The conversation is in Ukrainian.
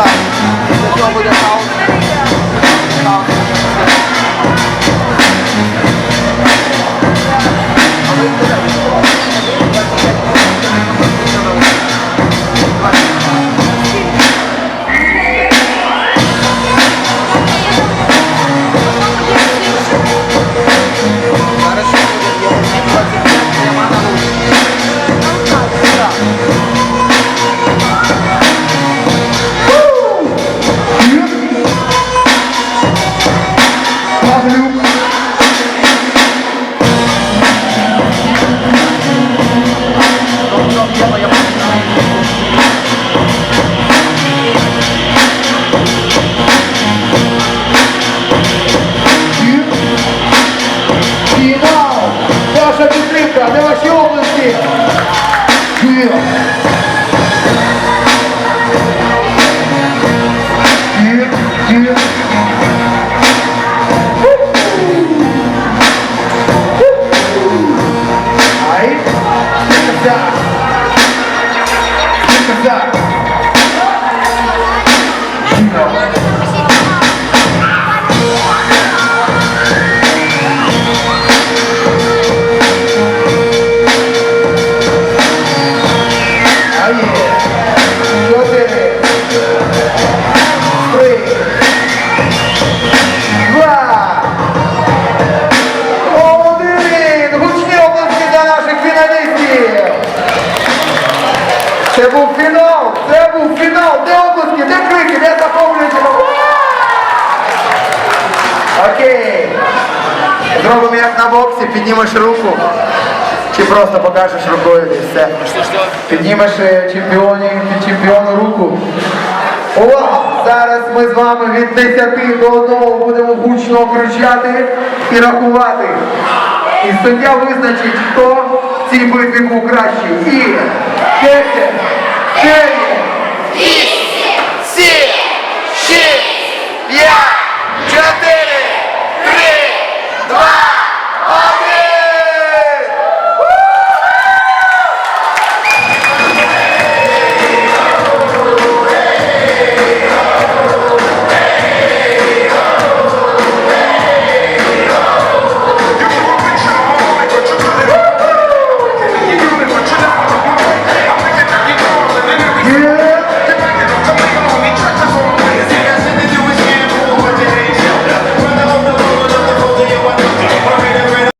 Tá? Eu vou deixar o You know. Yeah. Це був фінал, це був фінал. Де обласки, де крики, де захоплюючи. Окей. Зробимо як на боксі, піднімеш руку. Чи просто покажеш рукою і все. Піднімеш е, чемпіоні, чемпіону руку. Увага! Зараз ми з вами від 10 до 1 будемо гучно кричати і рахувати. І суддя визначить, хто в цій битві був кращий. І King